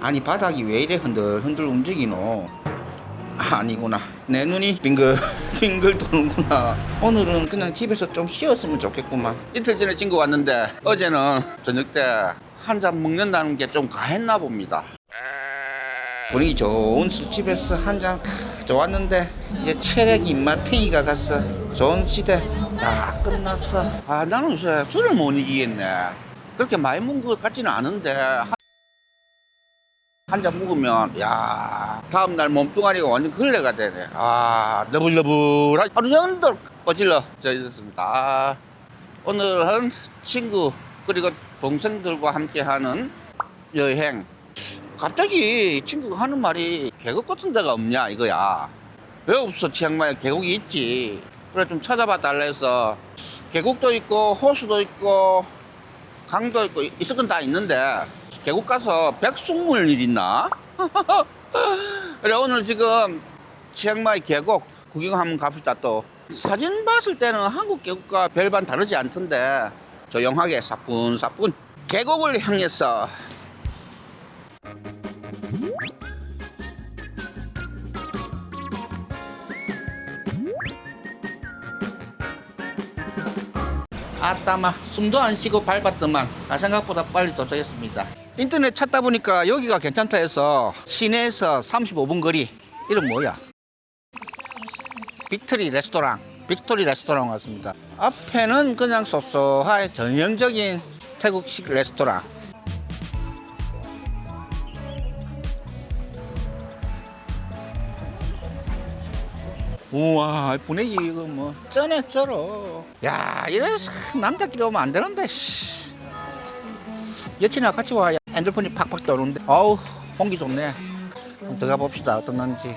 아니 바닥이 왜 이래 흔들 흔들 움직이노? 아니구나. 내 눈이 빙글 빙글 도는구나. 오늘은 그냥 집에서 좀 쉬었으면 좋겠구만. 이틀 전에 친구 왔는데 어제는 저녁 때 한 잔 먹는다는 게 좀 가했나 봅니다. 분위기 좋은 술집에서 한 잔 좋았는데 이제 체력이 입마탱이가 갔어 좋은 시대 다 끝났어. 아 나는 요새 술을 못 이기겠네. 그렇게 많이 먹은 것 같지는 않은데. 한 잔 먹으면 야 다음 날 몸뚱아리가 완전 걸레가 되네. 아 너불너불하게. 하루 종일 어질러. 져 있었습니다. 아, 오늘은 친구 그리고 동생들과 함께하는 여행. 갑자기 친구가 하는 말이 계곡 같은 데가 없냐 이거야. 왜 없어? 치앙마이에 계곡이 있지 그래 좀 찾아봐 달라 해서. 계곡도 있고 호수도 있고 강도 있고 있을 건 다 있는데. 계곡 가서 백숙물 일 있나? 그래 오늘 지금 치앙마이 계곡 구경 한번 갑시다 또. 사진 봤을 때는 한국 계곡과 별반 다르지 않던데. 조용하게 사뿐사뿐. 계곡을 향해서 아따마. 숨도 안 쉬고 밟았더만 아 생각보다 빨리 도착했습니다. 인터넷 찾다 보니까 여기가 괜찮다 해서 시내에서 35분 거리. 이름 뭐야? 빅토리 레스토랑. 빅토리 레스토랑 왔습니다. 앞에는 그냥 소소하게 전형적인 태국식 레스토랑 우와 분위기 이거 뭐 쩌네 쩔어 야 이래서 남자끼리 오면 안 되는데 씨. 여친이랑 같이 와야 핸드폰이 팍팍 떠오르는데. 어우 공기 좋네. 한번 들어가 봅시다. 어떻는지.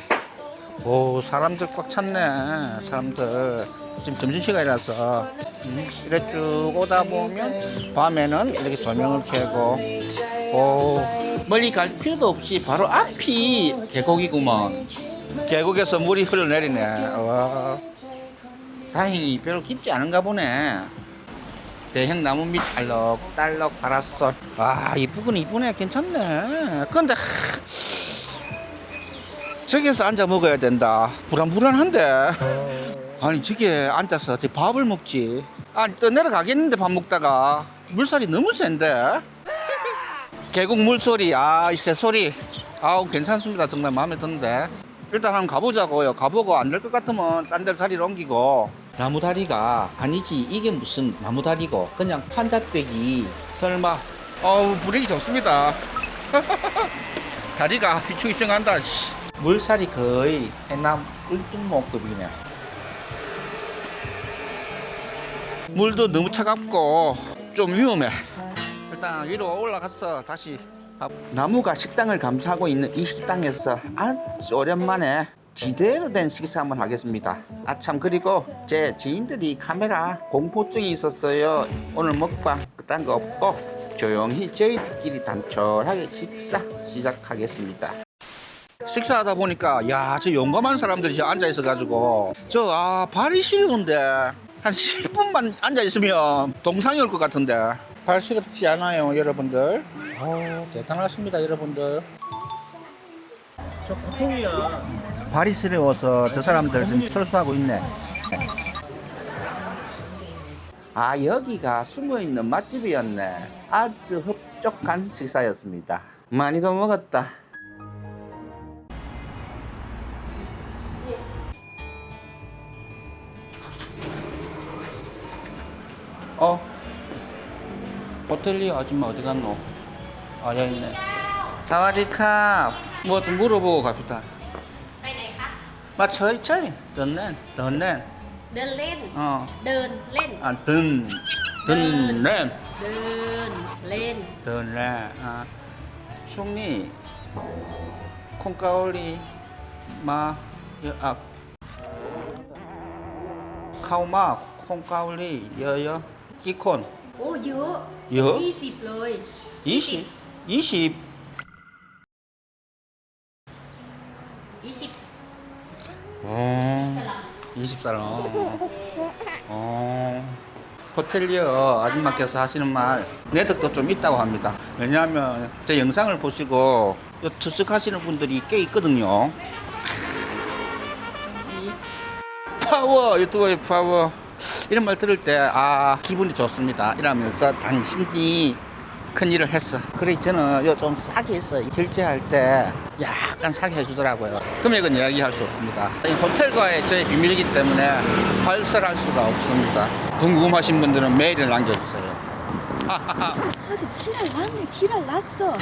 오 사람들 꽉 찼네 사람들. 지금 점심시간이라서. 음, 이래 쭉 오다 보면 밤에는 이렇게 조명을 켜고. 오 멀리 갈 필요도 없이 바로 앞이 계곡이구먼 계곡에서 물이 흘러내리네. 와. 다행히 별로 깊지 않은가 보네. 대형 나무 밑 알록달록 파라솔 아 이쁘긴 이쁘네. 괜찮네. 근데 하, 저기서 앉아 먹어야 된다. 불안불안한데. 아니 저기에 앉아서 저 밥을 먹지? 아니 또 내려가겠는데 밥 먹다가. 물살이 너무 센데. 계곡 물소리. 아 이 새 소리. 아우 괜찮습니다. 정말 마음에 드는데 일단 한번 가보자고요. 가보고 안 될 것 같으면 딴 데로 자리를 옮기고. 나무 다리가 아니지. 이게 무슨 나무 다리고. 그냥 판자떼기. 설마. 어우 분위기 좋습니다. 다리가 휘청휘청한다 씨. 물살이 거의 해남 울릉목급이네. 물도 너무 차갑고 좀 위험해. 일단 위로 올라가서 다시 밥. 나무가 식당을 감싸고 있는 이 식당에서 아주 오랜만에 지대로 된 식사 한번 하겠습니다. 아참 그리고 제 지인들이 카메라 공포증이 있었어요. 오늘 먹방 그딴 거 없고 조용히 저희들끼리 단촐하게 식사 시작하겠습니다. 식사하다 보니까 야 저 용감한 사람들이 저 앉아 있어 가지고 저 아 발이 시려운데 한 10분만 앉아 있으면 동상이 올 것 같은데 발 시렵지 않아요 여러분들. 어 대단하십니다 여러분들. 저 고통이야. 발이 시려워서 저 사람들 지금 철수하고 있네. 아 여기가 숨어 있는 맛집이었네. 아주 흡족한 식사였습니다. 많이도 먹었다. 어? 호텔리 아줌마 어디 갔노? 아 여기 있네 사와디카 뭐 좀 물어보고 갑시다 ไปไหนคะ มาเฉยเฉยเดินเล่นเดินเล่น เดินเล่น อ๋อ เดินเล่น อ่าเดินเดินเล่น เดินเล่น เดินเล่นอ่าช่วงนี้คนเกา หลีมาเยอะอ่ะเข้ามาคนเกาหลีเยอะๆกี่คน โอ้เยอะ เยอะ ยี่สิบเลย ยี่สิบยี่สิบ ยี่สิบ อ๋อยี่สิบสามอ๋อ 호텔리어 아줌마께서 하시는 말 내덕도 좀 있다고 합니다. 왜냐하면 제 영상을 보시고 요 투숙하시는 분들이 꽤 있거든요. 이 파워 유튜버의 파워 이런 말 들을 때 아 기분이 좋습니다. 이러면서 당신이 큰 일을 했어. 그래 저는 요 좀 싸게 했어. 결제할 때 약간 싸게 해주더라고요. 금액은 이야기할 수 없습니다. 이 호텔과의 저의 비밀이기 때문에 발설할 수가 없습니다. 궁금하신 분들은 메일을 남겨주세요. 아주 지랄 났네 지랄 났어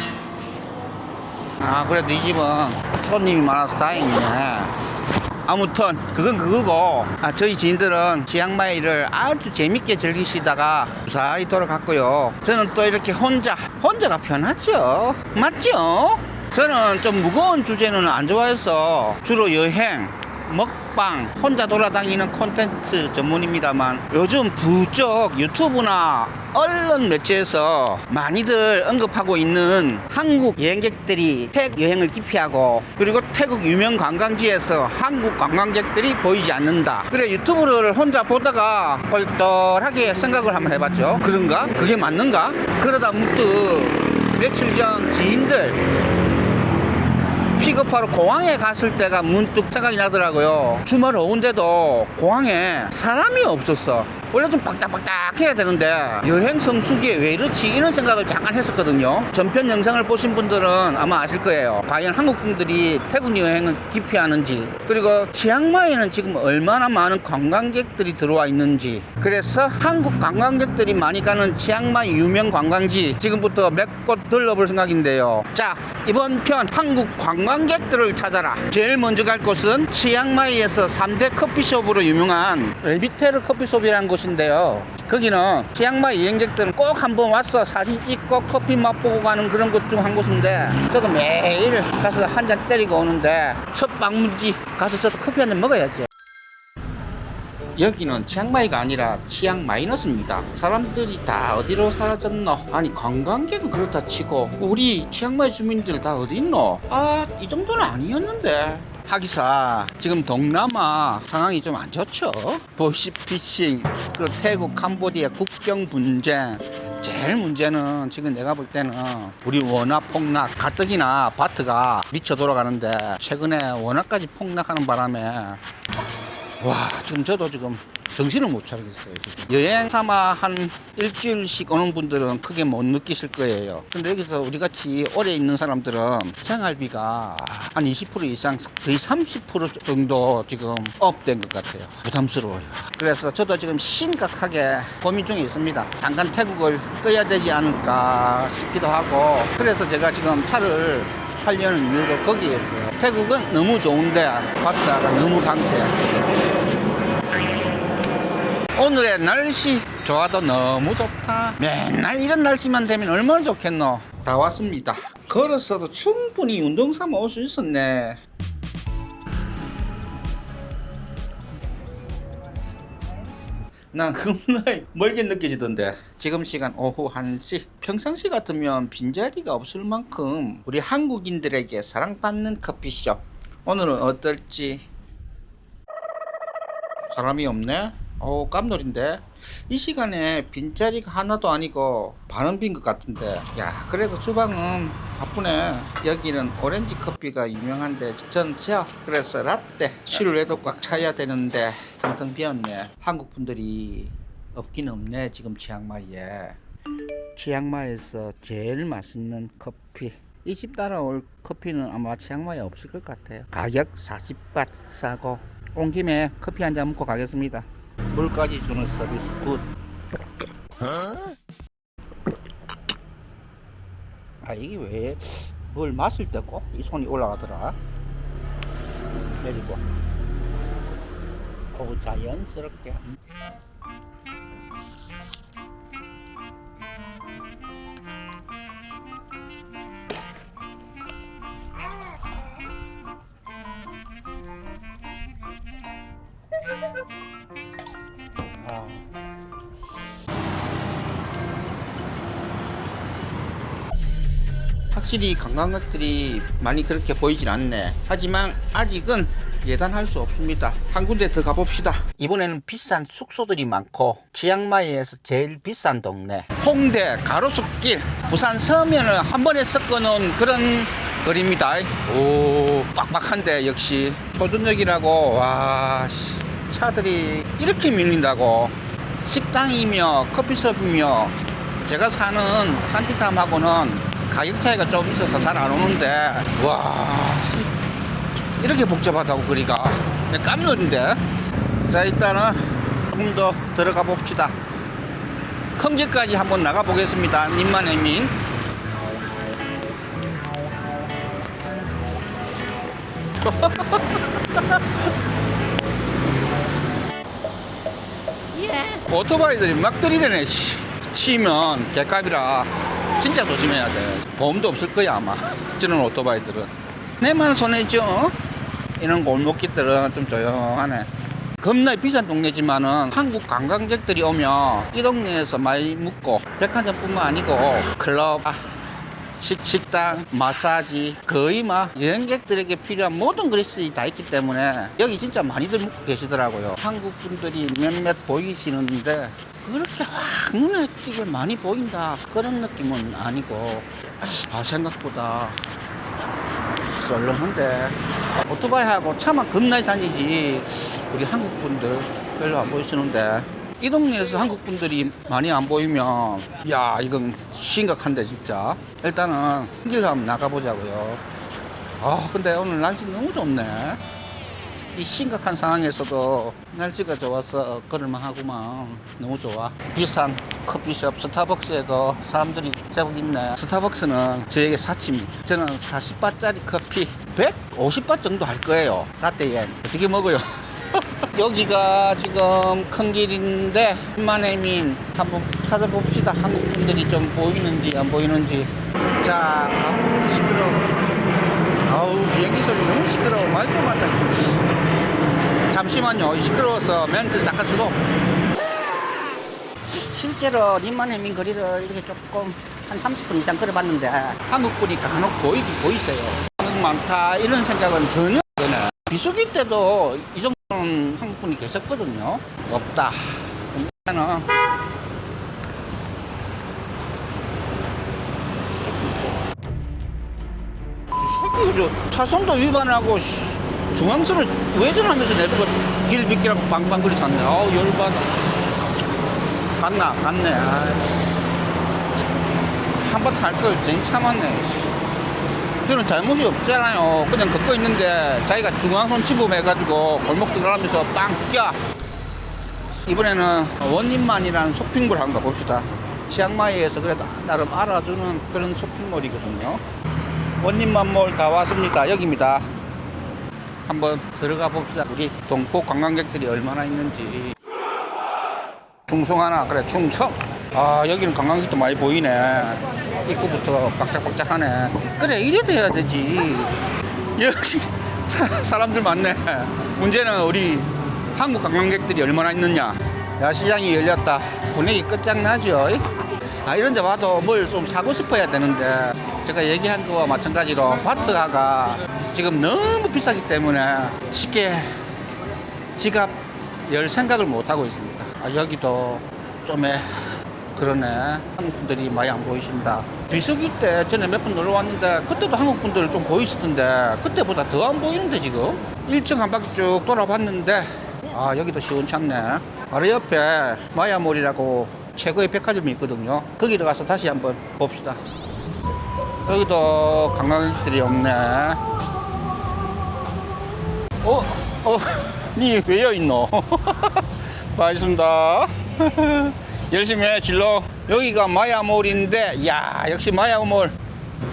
아 그래도 이 집은 손님이 많아서 다행이네 아무튼 그건 그거고. 아, 저희 지인들은 치앙마이를 아주 재밌게 즐기시다가 무사히 돌아갔고요. 저는 또 이렇게 혼자 혼자가 편하죠. 맞죠? 저는 좀 무거운 주제는 안 좋아해서 주로 여행 먹방 혼자 돌아다니는 콘텐츠 전문입니다만 요즘 부쩍 유튜브나 언론 매체에서 많이들 언급하고 있는 한국 여행객들이 태국 여행을 기피하고 그리고 태국 유명 관광지에서 한국 관광객들이 보이지 않는다 그래 유튜브를 혼자 보다가 뻘떡하게 생각을 한번 해봤죠 그런가? 그게 맞는가? 그러다 문득 며칠 전 지인들 픽업하러 공항에 갔을 때가 문득 생각이 나더라고요. 주말 오후인데도 공항에 사람이 없었어. 원래 좀 빡딱빡딱 해야 되는데 여행 성수기에 왜 이렇지 이런 생각을 잠깐 했었거든요. 전편 영상을 보신 분들은 아마 아실 거예요. 과연 한국 분들이 태국 여행을 기피하는지 그리고 치앙마이는 지금 얼마나 많은 관광객들이 들어와 있는지 그래서 한국 관광객들이 많이 가는 치앙마이 유명 관광지 지금부터 몇 곳 들러볼 생각인데요. 자 이번 편 한국 관광객들을 찾아라. 제일 먼저 갈 곳은 치앙마이에서 3대 커피숍으로 유명한 레비테르 커피숍이라는 곳 인데요. 거기는 치앙마이 여행객들은 꼭 한번 와서 사진 찍고 커피 맛보고 가는 그런 곳 중 한 곳인데 저도 매일 가서 한 잔 때리고 오는데 첫 방문지 가서 저도 커피 한 잔 먹어야죠. 여기는 치앙마이가 아니라 치앙 마이너스입니다. 사람들이 다 어디로 사라졌노? 아니 관광객은 그렇다 치고 우리 치앙마이 주민들 다 어디 있노? 아 이 정도는 아니었는데. 하기사 지금 동남아 상황이 좀 안 좋죠. 보이시피싱 그리고 태국 캄보디아 국경 분쟁 제일 문제는 지금 내가 볼 때는 우리 원화 폭락 가뜩이나 바트가 미쳐 돌아가는데 최근에 원화까지 폭락하는 바람에 와 지금 저도 지금 정신을 못 차리겠어요 지금. 여행 삼아 한 일주일씩 오는 분들은 크게 못 느끼실 거예요 근데 여기서 우리 같이 오래 있는 사람들은 생활비가 한 20% 이상 거의 30% 정도 지금 업된 것 같아요 부담스러워요 그래서 저도 지금 심각하게 고민 중에 있습니다 잠깐 태국을 떠야 되지 않을까 싶기도 하고 그래서 제가 지금 차를 하려는 이유도 거기에서요. 태국은 너무 좋은데 바트가 너무 강세야. 오늘의 날씨 좋아도 너무 좋다. 맨날 이런 날씨만 되면 얼마나 좋겠노. 다 왔습니다. 걸었어도 충분히 운동 삼아 올 수 있었네. 난 겁나 멀게 느껴지던데 지금 시간 오후 1시 평상시 같으면 빈자리가 없을 만큼 우리 한국인들에게 사랑받는 커피숍 오늘은 어떨지 사람이 없네? 어 깜놀인데. 이 시간에 빈자리가 하나도 아니고 반은 빈 것 같은데. 야 그래도 주방은 바쁘네. 여기는 오렌지 커피가 유명한데 전 쉬어 그래서 라떼 실외도 꽉 차야 되는데 텅텅 비었네. 한국 분들이 없긴 없네 지금 치앙마이에. 치앙마이에서 제일 맛있는 커피. 이 집 따라올 커피는 아마 치앙마이에 없을 것 같아요. 가격 40밭 싸고. 온 김에 커피 한 잔 먹고 가겠습니다 물까지 주는 서비스 굿. 아 이게 왜 뭘 마실 때 꼭 이 손이 올라가더라? 내리고. 오 자연스럽게 확실히 관광객들이 많이 그렇게 보이진 않네. 하지만 아직은 예단할 수 없습니다. 한 군데 더 가봅시다. 이번에는 비싼 숙소들이 많고 치앙마이에서 제일 비싼 동네 홍대 가로수길 부산 서면을 한 번에 섞어놓은 그런 거리입니다. 오 빡빡한데 역시 표준역이라고 와 씨, 차들이 이렇게 밀린다고 식당이며 커피숍이며 제가 사는 산티탐하고는 가격 차이가 좀 있어서 잘 안 오는데. 와 씨, 이렇게 복잡하다고 네, 깜놀인데. 자 일단은 조금 더 들어가 봅시다. 큰 길까지 한번 나가 보겠습니다. 님만의 민. 오토바이들이 막 들이대네 씨. 치면 개값이라 진짜 조심해야 돼. 보험도 없을 거야 아마. 저런 오토바이들은. 내만 손해죠 이런 골목길들은 좀 조용하네. 겁나 비싼 동네지만은 한국 관광객들이 오면 이 동네에서 많이 묵고 백화점뿐만 아니고 클럽 아, 식, 식당, 마사지 거의 막 여행객들에게 필요한 모든 것이 다 있기 때문에 여기 진짜 많이들 묵고 계시더라고요. 한국 분들이 몇몇 보이시는데 그렇게 확 눈에 띄게 많이 보인다. 그런 느낌은 아니고. 아 생각보다 썰렁한데. 오토바이하고 차만 겁나게 다니지. 우리 한국 분들 별로 안 보이시는데 이 동네에서 한국 분들이 많이 안 보이면 야 이건 심각한데 진짜. 일단은 길 한번 나가보자고요. 아 근데 오늘 날씨 너무 좋네. 이 심각한 상황에서도 날씨가 좋아서 걸을만 하구만. 너무 좋아. 비싼 커피숍 스타벅스에도 사람들이 제법 있네. 스타벅스는 저에게 사치입니다 저는 40바짜리 커피 150바 정도 할 거예요. 라떼엔 어떻게 먹어요 여기가 지금 큰 길인데 만해민 한번 찾아봅시다. 한국 분들이 좀 보이는지 안 보이는지. 자 아우 시끄러워. 아우 비행기 소리 너무 시끄러워. 말 좀 하자 잠시만요. 시끄러워서 멘트 잠깐 수도 실제로 님만해민 거리를 이렇게 조금 한 30분 이상 걸어봤는데 한국 분이 간혹 보이긴 보이세요. 많다 이런 생각은 전혀 비수기 때도 이 정도는 한국 분이 계셨거든요. 없다. 이 새끼 저 차선도 위반하고 씨, 중앙선을 우회전하면서 내두고 길 비키라고 빵빵거리 잤네. 아우 열받아. 갔나? 갔네. 한번 탈걸 괜히 참았네 씨. 저는 잘못이 없잖아요. 그냥 걷고 있는데 자기가 중앙선 침범해가지고 골목 들어가면서 빵 뛰어. 이번에는 원님만이라는 쇼핑몰 한번 가봅시다. 치앙마이에서 그래도 나름 알아주는 그런 쇼핑몰이거든요. 원님만 몰 다 왔습니다. 여기입니다. 한번 들어가 봅시다. 우리 동포 관광객들이 얼마나 있는지. 충성 하나. 그래 충청 아 여기는 관광객도 많이 보이네. 입구부터 빡짝빡짝하네. 그래 이래 돼야 되지. 여기 사- 사람들 많네. 문제는 우리 한국 관광객들이 얼마나 있느냐. 야시장이 열렸다. 분위기 끝장나죠. 아 이런 데 와도 뭘 좀 사고 싶어야 되는데. 제가 얘기한 거와 마찬가지로 바트가가 지금 너무 비싸기 때문에 쉽게 지갑 열 생각을 못 하고 있습니다. 아, 여기도 좀에 그러네. 한국 분들이 많이 안 보이신다. 비수기 때 전에 몇 번 놀러 왔는데 그때도 한국 분들 좀 보이시던데 그때보다 더 안 보이는데 지금 1층 한 바퀴 쭉 돌아봤는데 아 여기도 시원찮네. 바로 옆에 마야몰이라고 최고의 백화점이 있거든요. 거기 들어가서 다시 한번 봅시다. 여기도 관광객들이 없네. 어? 어? 니 왜 여 있노? 반갑습니다. 열심히 해, 진로. 여기가 마야몰인데, 야 역시 마야몰.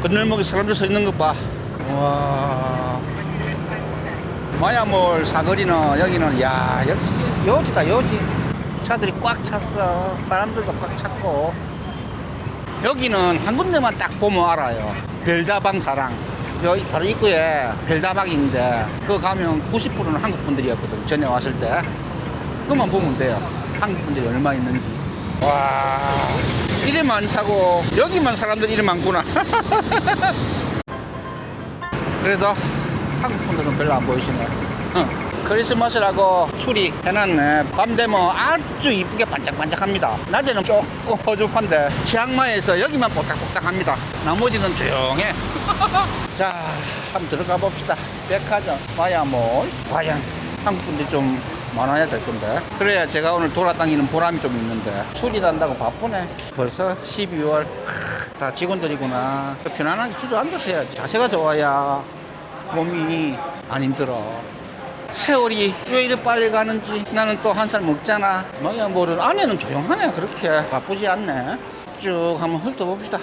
건널목에 사람들 서 있는 것 봐. 와. 마야몰 사거리는, 여기는, 야 역시 요지다, 요지. 차들이 꽉 찼어. 사람들도 꽉 찼고. 여기는 한 군데만 딱 보면 알아요. 별다방 사랑. 여기 바로 입구에 별다방이 있는데 그거 가면 90%는 한국 분들이었거든. 전에 왔을 때. 그것만 보면 돼요. 한국 분들이 얼마 있는지. 와. 이리 많다고 여기만 사람들이 이리 많구나. 그래도 한국 분들은 별로 안 보이시네. 어. 크리스마스라고 추리 해놨네. 밤 되면 아주 이쁘게 반짝반짝합니다. 낮에는 조금 허접한데 치앙마이에서 여기만 뽀짝뽀짝합니다. 나머지는 조용해. 자 한번 들어가 봅시다. 백화점. 마야몰 과연 한국 분들이 좀 많아야 될 건데. 그래야 제가 오늘 돌아다니는 보람이 좀 있는데. 술이 난다고 바쁘네. 벌써 12월. 다 직원들이구나. 편안하게 주저앉아서 해야지. 자세가 좋아야 몸이 안 힘들어. 세월이 왜 이렇게 빨리 가는지 나는 또 한 살 먹잖아. 마야몰은 안에는 조용하네 그렇게. 바쁘지 않네. 쭉 한번 훑어봅시다.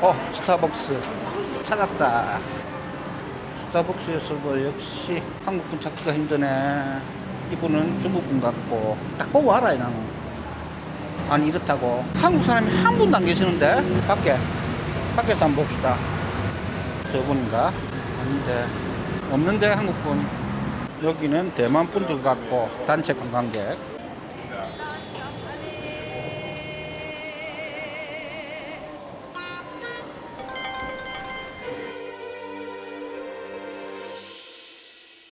어 스타벅스 찾았다 스타벅스에서도 역시 한국분 찾기가 힘드네. 이분은 중국분 같고 딱 보고 알아요 나는. 아니 이렇다고. 한국 사람이 한 분도 안 계시는데? 밖에. 밖에서 한번 봅시다. 저분인가? 아닌데. 없는데 한국분. 여기는 대만 분들 같고 단체 관광객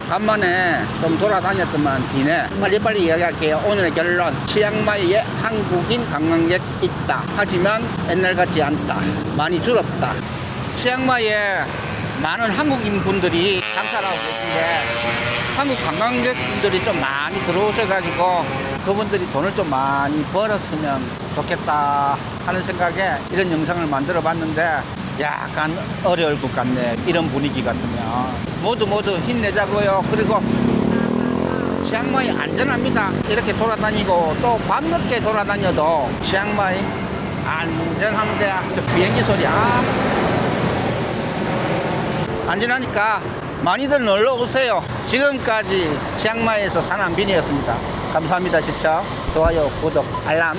간만에 좀 돌아다녔더만 뒤네. 빨리 빨리 이야기할게요. 오늘의 결론. 치앙마이에 한국인 관광객 있다. 하지만 옛날 같지 않다. 많이 줄었다. 치앙마이에 많은 한국인 분들이 장사를 하고 계신데 한국 관광객분들이 좀 많이 들어오셔가지고 그분들이 돈을 좀 많이 벌었으면 좋겠다 하는 생각에 이런 영상을 만들어 봤는데 약간 어려울 것 같네. 이런 분위기 같으면 모두 모두 힘내자고요 그리고 치앙마이 안전합니다 이렇게 돌아다니고 또 밤늦게 돌아다녀도 치앙마이 안전한데 저 비행기 소리 아 안전하니까 많이들 놀러 오세요. 지금까지 치앙마이에서 산안빈이었습니다. 감사합니다. 시청, 좋아요, 구독, 알람